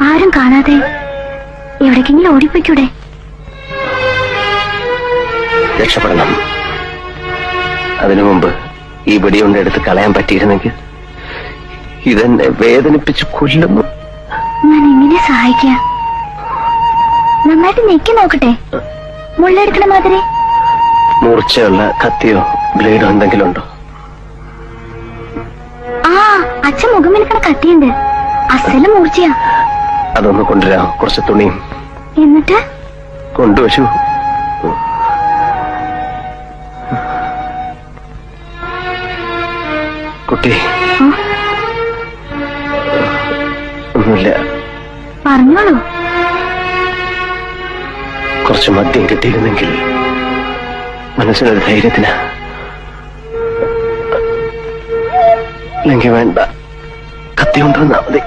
ആരും കാണാതെ എവിടേക്കെങ്കിലും ഓടിപ്പോയിക്കൂടെ? രക്ഷപ്പെടണം. അതിനു മുമ്പ് ഈ കൊണ്ട് എടുത്ത് കളയാൻ പറ്റിയിരുന്നെങ്കിൽ ഇതെന്നെ വേദനിപ്പിച്ച് കൊല്ലുന്നു. ഞാൻ എങ്ങനെ സഹായിക്കാം. നന്നായിട്ട് നെക്കി നോക്കട്ടെ. മുള്ളെടുക്കണ മാതിരി. മൂർച്ചയുള്ള കത്തിയോ ബ്ലേഡോ എന്തെങ്കിലും ഉണ്ടോ? ആ അച്ഛൻ മുഖം വിൽക്കണ കത്തിയുണ്ട്. അസല മൂർച്ചയാ. അതൊന്ന് കൊണ്ടുവരാം. കുറച്ച് തുണിയും. എന്നിട്ട്? കൊണ്ടുവച്ചു കുട്ടി. ഒന്നുമില്ല. പറഞ്ഞോളൂ. കുറച്ച് മദ്യം കിട്ടിയിരുന്നെങ്കിൽ മനസ്സിനൊരു ധൈര്യത്തിന്. അല്ലെങ്കിൽ വേണ്ട. കത്തി കൊണ്ടുവന്നാ മതി.